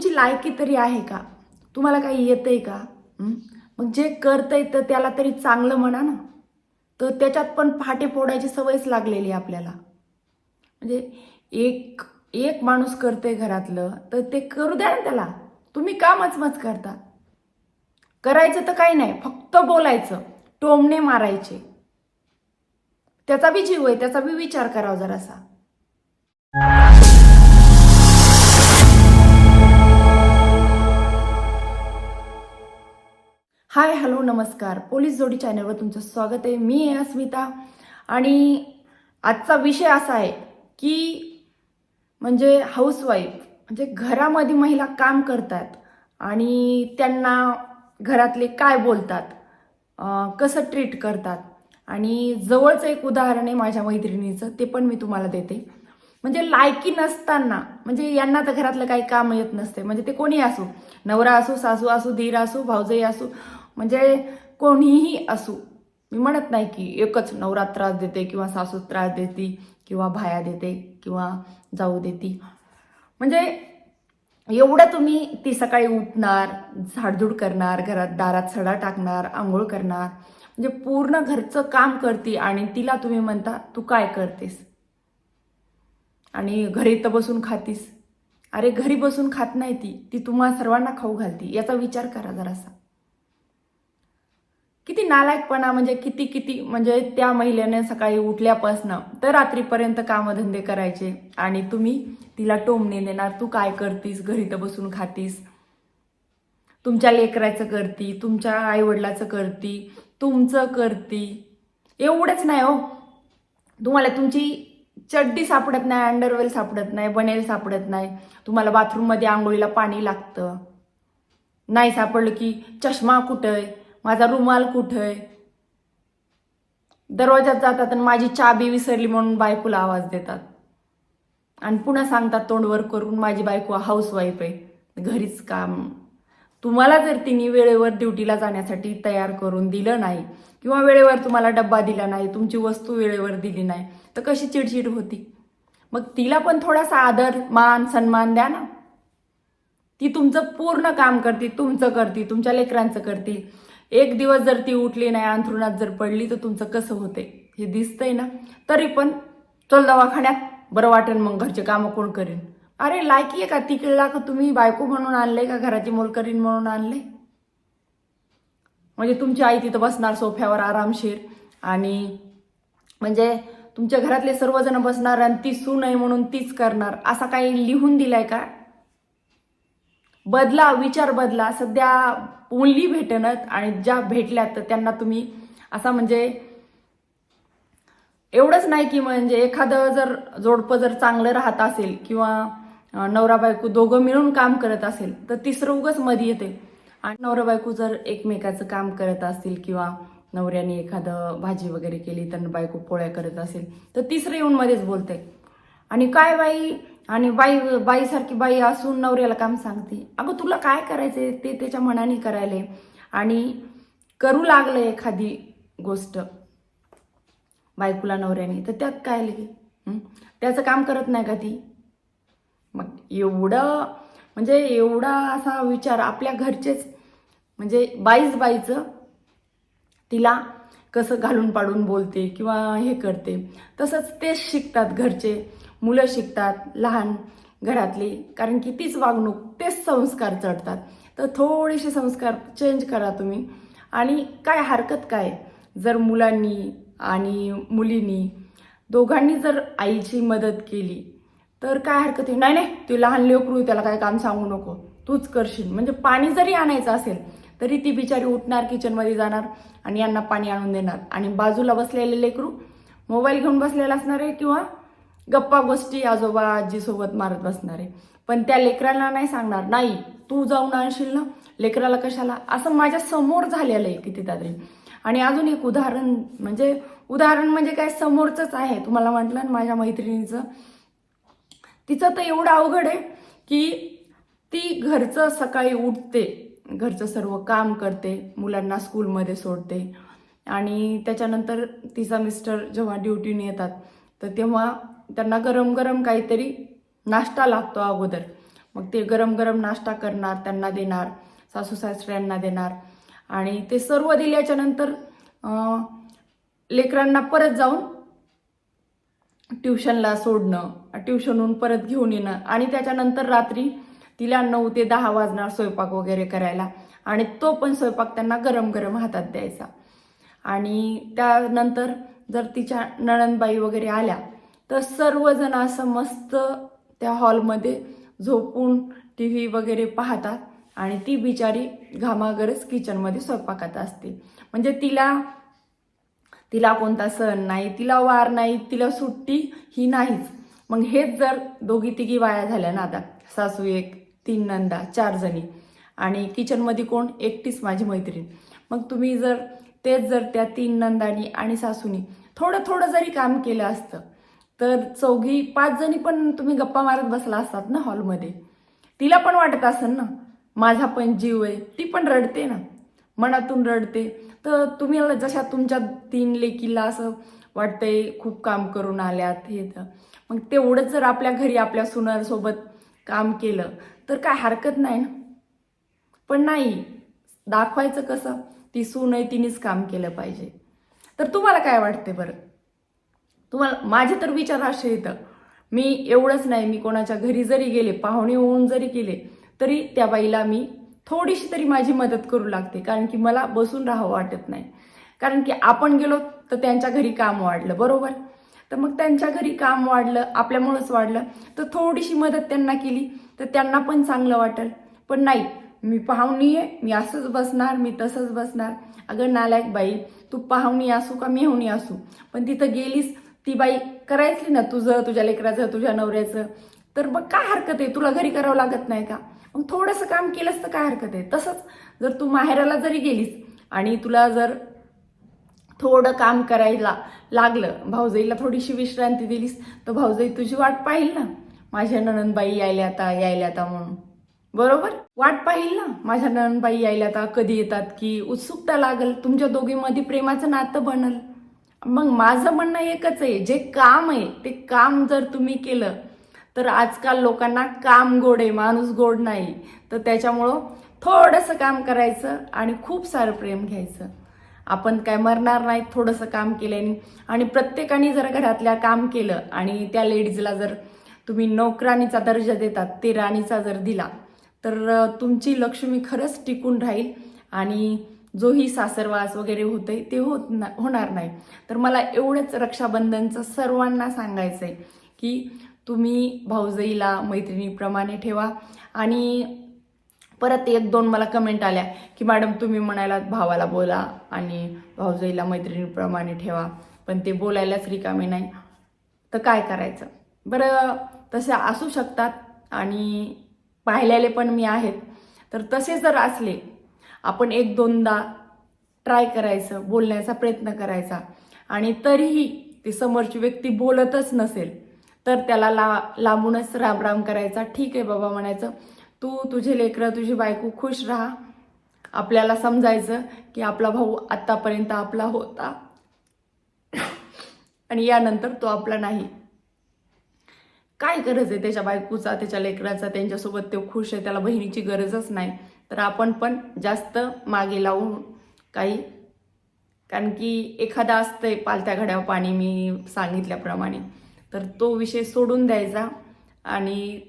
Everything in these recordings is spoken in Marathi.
तुमची लायकी तरी आहे का? तुम्हाला काही येतंय का? मग जे करतंय तर त्याला तरी चांगलं म्हणा ना. तर त्याच्यात पण फाटे फोडायची सवयच लागलेली आहे आपल्याला. म्हणजे एक एक माणूस करतोय घरातलं तर ते करू द्या ना त्याला. तुम्ही का मचमच करता? करायचं तर काही नाही फक्त बोलायचं टोमणे मारायचे. त्याचा बी जीव आहे त्याचा बी विचार करावा जरासा. हाय हॅलो नमस्कार. पोलीस जोडी चॅनलवर तुमचं स्वागत आहे. मी आहे अस्मिता. आणि आजचा विषय असा आहे की म्हणजे हाऊसवाईफ म्हणजे घरामध्ये महिला काम करतात आणि त्यांना घरातले काय बोलतात कसं ट्रीट करतात. आणि जवळचं एक उदाहरण आहे माझ्या मैत्रिणीचं ते पण मी तुम्हाला देते. म्हणजे लायकी नसताना म्हणजे यांना तर घरातलं काही काम येत नसते. म्हणजे ते कोणी असो नवरा असो सासू असो धीर असो भाऊजाई असो म्हणजे कोणीही असू मी म्हणत नाही की एकच नवरा त्रास देते किंवा सासू त्रास देते किंवा भाया देते किंवा जाऊ देते. म्हणजे एवढं तुम्ही ती सकाळी उठणार झाडझूड करणार घरात दारात सडा टाकणार आंघोळ करणार म्हणजे पूर्ण घरचं काम करते आणि तिला तुम्ही म्हणता तू काय करतेस? आणि घरी तर बसून खातीस. अरे घरी बसून खात नाही ती. ती तुम्हा सर्वांना खाऊ घालती. याचा विचार करा जरासा. किती नालायकपणा म्हणजे किती किती म्हणजे त्या महिलेने सकाळी उठल्यापासनं तर रात्रीपर्यंत कामधंदे करायचे. आणि तुम्ही तिला टोमणे देणार तू काय करतीस? घरी तर बसून खातीस. तुमच्या लेकराचं करती तुमच्या आईवडिलाचं करती तुमचं करती. एवढंच नाही हो. तुम्हाला तुमची चड्डी सापडत नाही अंडरवेल सापडत नाही बनेल सापडत नाही. तुम्हाला बाथरूममध्ये आंघोळीला पाणी लागतं. नाही सापडलं की चष्मा कुठं आहे? माझा रुमाल कुठं? आहे दरवाजात जातात आणि माझी चाबी विसरली म्हणून बायकोला आवाज देतात. आणि पुन्हा सांगतात तोंडवर करून माझी बायको हाऊसवाईफ आहे. घरीच काम. तुम्हाला जर तिने वेळेवर ड्युटीला जाण्यासाठी तयार करून दिलं नाही किंवा वेळेवर तुम्हाला डब्बा दिला नाही तुमची वस्तू वेळेवर दिली नाही तर कशी चिडचिड होती? मग तिला पण थोडासा आदर मान सन्मान द्या ना. ती तुमचं पूर्ण काम करते तुमचं करते तुमच्या लेकरांचं करते. एक दिवस जर ती उठली नाही अंथरुणात जर पडली तर तुमचं कसं होते हे दिसतंय ना? तरी पण चल दवाखान्यात बरं वाटेल मग घरचे कामं कोण करेन? अरे लायकी आहे का? तिकडला का तुम्ही बायको म्हणून आणले का? घराची मोलकरीन म्हणून आणले म्हणजे तुमची आई तिथं बसणार सोफ्यावर आरामशीर आणि म्हणजे तुमच्या घरातले सर्वजण बसणार आणि ती सून आहे म्हणून तीच करणार. असा काही लिहून दिलाय का? बदला विचार बदला सध्या ओनली भेटणत आणि ज्या भेटल्यात तर त्यांना तुम्ही असा म्हणजे एवढंच नाही की म्हणजे एखादं जर जोडपं जर चांगलं राहत असेल किंवा नवरा बायको दोघं मिळून काम करत असेल तर तिसरं उगच मध्ये येते. आणि नवरा बायको जर एकमेकाचं काम करत असतील किंवा नवऱ्याने एखादं भाजी वगैरे केली तर बायको पोळ्या करत असेल तर तिसरं येऊन मध्येच बोलते. आणि काय बाई आणि बाई बाईसारखी बाई असून नवऱ्याला काम सांगते. अगं तुला काय करायचंय ते त्याच्या मनाने करायले. आणि करू लागलं एखादी गोष्ट बायकोला नवऱ्याने. तर त्यात काय लगे त्याचं काम करत नाही का ती? मग एवढं म्हणजे एवढा असा विचार आपल्या घरचेच म्हणजे बाईच बाईचं तिला कसं घालून पाडून बोलते किंवा हे करते तसंच तेच शिकतात घरचे. मुलं शिकतात लहान घरातली कारण की तीच वागणूक तेच संस्कार चढतात. तर थोडेसे संस्कार चेंज करा तुम्ही. आणि काय हरकत काय? जर मुलांनी आणि मुलींनी दोघांनी जर आईची मदत केली तर काय हरकत आहे? नाही नाही तू लहान लेकरू त्याला काय काम सांगू नको. तूच करशील. म्हणजे पाणी जरी आणायचं असेल तरी ती बिचारी उठणार किचनमध्ये जाणार आणि यांना पाणी आणून देणार. आणि बाजूला बसलेले लेकरू मोबाईल घेऊन बसलेला असणार आहे किंवा गप्पा गोष्टी आजोबा आजीसोबत मारत बसणार आहे. पण त्या लेकराला नाही सांगणार नाही तू जाऊन आणशील ना? लेकराला कशाला? असं माझ्यासमोर झालेलं आहे कितीतरी. आणि अजून एक उदाहरण म्हणजे उदाहरण म्हणजे काय? समोरचंच आहे. तुम्हाला म्हटलं ना माझ्या मैत्रिणीचं? तिचं तर एवढं अवघड आहे की ती घरचं सकाळी उठते घरचं सर्व काम करते मुलांना स्कूलमध्ये सोडते. आणि त्याच्यानंतर तिचा मिस्टर जेव्हा ड्युटीने येतात तर तेव्हा त्यांना गरम गरम काहीतरी नाश्ता लागतो अगोदर. मग ते गरम गरम नाश्ता करणार त्यांना देणार सासू सासऱ्यांना देणार. आणि ते सर्व दिल्याच्या नंतर लेकरांना परत जाऊन ट्युशनला सोडणं ट्युशनहून परत घेऊन येणं. आणि त्याच्यानंतर रात्री तिला नऊ ते दहा वाजणार स्वयंपाक वगैरे करायला. आणि तो पण स्वयंपाक त्यांना गरम गरम हातात द्यायचा. आणि त्यानंतर जर तिच्या नणनबाई वगैरे आल्या तर सर्वजण असं मस्त त्या हॉलमध्ये झोपून टी व्ही वगैरे पाहतात आणि ती बिचारी घामागरच किचनमध्ये स्वयंपाकात असते. म्हणजे तिला तिला कोणता सण नाही तिला वार नाही तिला सुट्टी ही नाहीच. मग हेच जर दोघी तिघी वाया झाल्या ना आता सासू एक तीन नंदा चार जणी. आणि किचनमध्ये कोण? एकटीच माझी मैत्रीण. मग तुम्ही जर तेच जर त्या तीन नंदानी आणि सासूनी थोडं थोडं जरी काम केलं असतं तर चौघी पाच जणी पण तुम्ही गप्पा मारत बसला असतात ना हॉलमध्ये. तिला पण वाटत असेल ना माझा पण जीव आहे ती पण रडते ना मनातून रडते. तर तुम्ही जशा तुमच्या तीन लेकीला असं वाटतंय खूप काम करून आल्यात हे तर. मग तेवढंच जर आपल्या घरी आपल्या सुनारसोबत काम केलं तर काय हरकत नाही ना. पण नाही दाखवायचं कसं? ती सून आहे तिनेच काम केलं पाहिजे. तर तुम्हाला काय वाटते बरं? तुम्हाला माझे तर विचार असे येतं मी एवढंच नाही मी कोणाच्या घरी जरी गेले पाहुणे होऊन जरी केले तरी त्या बाईला मी थोडीशी तरी माझी मदत करू लागते कारण की मला बसून राहावं वाटत नाही. कारण की आपण गेलो तर त्यांच्या घरी काम वाढलं बरोबर? तर मग त्यांच्या घरी काम वाढलं आपल्यामुळंच वाढलं तर थोडीशी मदत त्यांना केली तर त्यांना पण चांगलं वाटेल. पण नाही मी पाहुणी आहे मी असंच बसणार मी तसंच बसणार. अगं नालायक बाई तू पाहुणी असू का मेहुणी असू पण तिथं गेलीस ती बाई करायची ना तुझं तुझ्या लेकराचं तुझ्या नवऱ्याचं. तर मग काय हरकत आहे? तुला घरी करावं लागत नाही का? मग थोडंसं काम केलंस तर काय हरकत आहे? तसंच जर तू माहेराला जरी गेलीस आणि तुला जर थोडं काम करायला लागलं भाऊजाईला थोडीशी विश्रांती दिलीस तर भाऊजाई तुझी वाट पाहिल ना? माझ्या नणनबाई यायला आता यायला आता म्हणून. बरोबर? वाट पाहिल ना? माझ्या नणनबाई यायला आता कधी येतात की उत्सुकता लागल तुमच्या दोघीमध्ये प्रेमाचं नातं बनल. मग माझं म्हणणं एकच आहे जे काम आहे ते काम जर तुम्ही केलं तर आजकाल लोकांना काम गोड आहे माणूस गोड नाही. तर त्याच्यामुळं थोडंसं काम करायचं आणि खूप सारं प्रेम घ्यायचं. आपण काय मरणार नाही थोडंसं काम केल्याने. आणि प्रत्येकाने जर घरातल्या काम केलं आणि त्या लेडीजला जर तुम्ही नोकराणीचा दर्जा देतात ते राणीचा जर दिला तर तुमची लक्ष्मी खरंच टिकून राहील आणि जोही सासरवास वगैरे होतंय ते होत ना होणार नाही. तर मला एवढंच रक्षाबंधनचं सर्वांना सांगायचं आहे की तुम्ही भाऊजईला मैत्रिणीप्रमाणे ठेवा. आणि परत एक दोन मला कमेंट आल्या की मॅडम तुम्ही म्हणायला भावाला बोला आणि भाऊजईला मैत्रिणीप्रमाणे ठेवा. पण ते बोलायलाच रिकामे नाही. तर काय करायचं? बरं तसे असू शकतात आणि पाहिलेले पण मी आहेत. तर तसे जर असले आपण एक दोनदा ट्राय करायचं बोलण्याचा प्रयत्न करायचा. आणि तरीही ती समोरची व्यक्ती बोलतच नसेल तर त्याला ला लांबूनच राम राम करायचा. ठीक आहे बाबा म्हणायचं तू तुझे लेकरं तुझी बायको खुश राहा. आपल्याला समजायचं की आपला भाऊ आत्तापर्यंत आपला होता. आणि यानंतर तो आपला नाही. काय गरज आहे त्याच्या बायकोचा त्याच्या लेकराचा? त्यांच्यासोबत तो खुश आहे त्याला बहिणीची गरजच नाही. तर आपण पण जास्त मागे लावून काही कारण की एखादा असतंय पालत्या घड्यावर पाणी मी सांगितल्याप्रमाणे तर तो विषय सोडून द्यायचा. आणि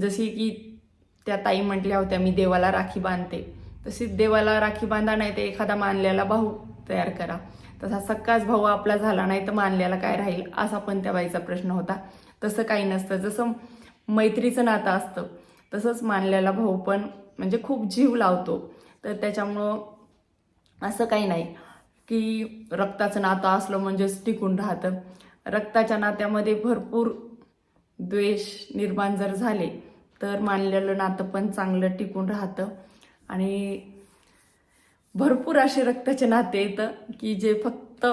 जशी की त्या ताई म्हटल्या होत्या मी देवाला राखी बांधते. तशीच देवाला राखी बांधा नाही तर एखादा मानलेला भाऊ तयार करा. तसा सक्काच भाऊ आपला झाला नाही तर मानल्याला काय राहील असा पण त्या बाईचा प्रश्न होता. तसं काही नसतं. जसं मैत्रीचं नातं असतं तसंच मानलेला भाऊ पण म्हणजे खूप जीव लावतो. तर त्याच्यामुळं असं काही नाही की रक्ताचं नातं असलं म्हणजेच टिकून राहतं. रक्ताच्या नात्यामध्ये भरपूर द्वेष निर्माण जर झाले तर मानलेलं नातं पण चांगलं टिकून राहतं. आणि भरपूर असे रक्ताचे नाते येतं की जे फक्त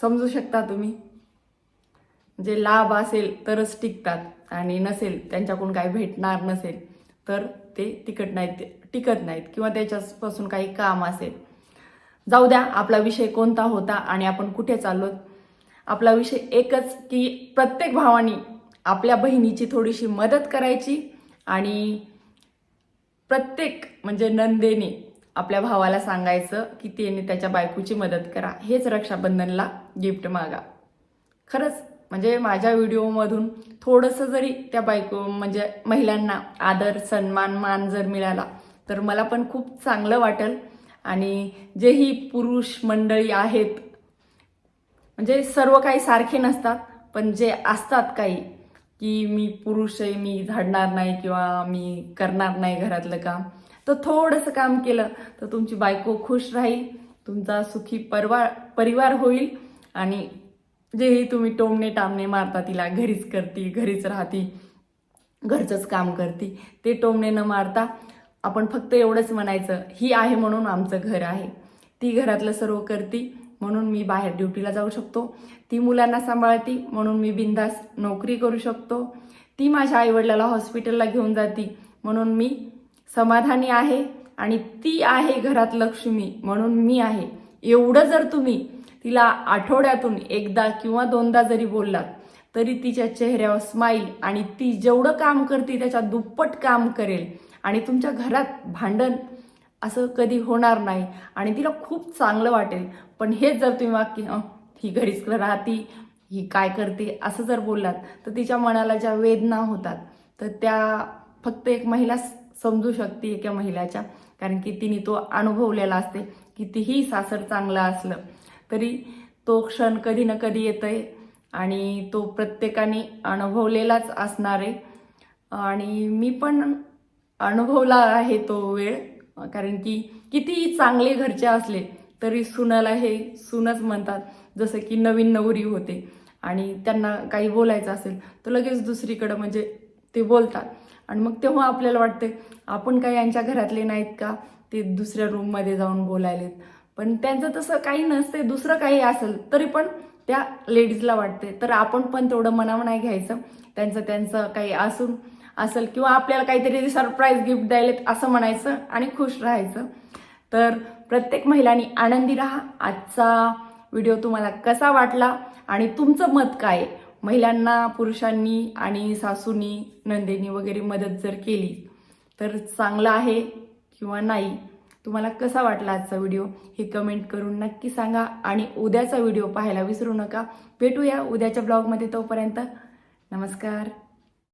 समजू शकता तुम्ही. जे लाभ असेल तरच टिकतात आणि नसेल त्यांच्याकडून काही भेटणार नसेल. तर ते टिकत नाहीत टिकत नाहीत किंवा त्याच्यापासून काही काम असेल. जाऊ द्या आपला विषय कोणता होता आणि आपण कुठे चाललो आपला विषय एकच की प्रत्येक भावानी आपल्या बहिणीची थोडीशी मदत करायची आणि प्रत्येक म्हणजे नंदेने आपल्या भावाला सांगायचं की त्याने त्याच्या बायकोची मदत करा. हेच रक्षाबंधनला गिफ्ट मागा. खरंच म्हणजे माझ्या व्हिडिओमधून थोडंसं जरी त्या बायको म्हणजे महिलांना आदर सन्मान मान जर मिळाला तर मला पण खूप चांगलं वाटेल. आणि जेही पुरुष मंडळी आहेत म्हणजे सर्व काही सारखे नसतात पण जे असतात काही की मी पुरुष आहे मी झाडणार नाही किंवा मी करणार नाही घरातलं काम तर थोडंसं काम केलं तर तुमची बायको खुश राहील तुमचा सुखी परवा परिवार होईल आणि जेही तुम्ही टोमणे टामणे मारता तिला घरीच करती घरीच राहती घरचंच काम करती. ते टोमणे न मारता आपण फक्त एवढंच म्हणायचं ही आहे म्हणून आमचं घर आहे. ती घरातलं सर्व करती म्हणून मी बाहेर ड्युटीला जाऊ शकतो. ती मुलांना सांभाळती म्हणून मी बिंदास नोकरी करू शकतो. ती माझ्या आईवडिलाला हॉस्पिटलला घेऊन जाती म्हणून मी समाधानी आहे. आणि ती आहे घरात लक्ष्मी म्हणून मी आहे. एवढं जर तुम्ही तिला आठवड्यातून एकदा किंवा दोनदा जरी बोललात तरी तिच्या चेहऱ्यावर स्माईल आणि ती जेवढं काम करते त्याच्या दुप्पट काम करेल. आणि तुमच्या घरात भांडण असं कधी होणार नाही आणि तिला खूप चांगलं वाटेल. पण हेच जर तुम्ही वाक्य ही घरीच राहती ही काय करते? असं जर बोललात तर तिच्या मनाला ज्या वेदना होतात तर त्या फक्त एक महिला समजू शकते एका महिलाच्या. कारण की तिने तो अनुभवलेला असते कितीही सासर चांगलं असलं. तरी तो क्षण कधी ना कधी येतंय आणि तो प्रत्येकाने अनुभवलेलाच असणार आहे. आणि मी पण अनुभवला आहे तो वेळ कारण की कितीही चांगले घरचे असले तरी सुनाला हे सुनच म्हणतात जसं की नवीन नवरी होते आणि त्यांना काही बोलायचं असेल तर लगेच दुसरीकडं म्हणजे ते बोलतात. आणि मग तेव्हा आपल्याला वाटते आपण काही यांच्या घरातले नाहीत का? ते दुसऱ्या रूममध्ये जाऊन बोलायलेत. पण त्यांचं तसं काही नसते दुसरं काही असेल तरी पण त्या लेडीजला वाटते तर आपण पण तेवढं मनावर नाही घ्यायचं. त्यांचं त्यांचं काही असून असेल किंवा आपल्याला काहीतरी सरप्राईज गिफ्ट द्यायलेत असं म्हणायचं आणि खुश राहायचं. तर प्रत्येक महिलांनी आनंदी राहा. आजचा व्हिडिओ तुम्हाला कसा वाटला आणि तुमचं मत काय? महिलांना पुरुषांनी आणि सासूनी नंदेनी वगैरे मदत जर केली तर चांगलं आहे किंवा नाही? तुम्हाला कसा वाटला आजचा व्हिडिओ हे कमेंट करून नक्की सांगा आणि उद्याचा व्हिडिओ पाहायला विसरू नका. भेटूया उद्याच्या ब्लॉगमध्ये तोपर्यंत. नमस्कार.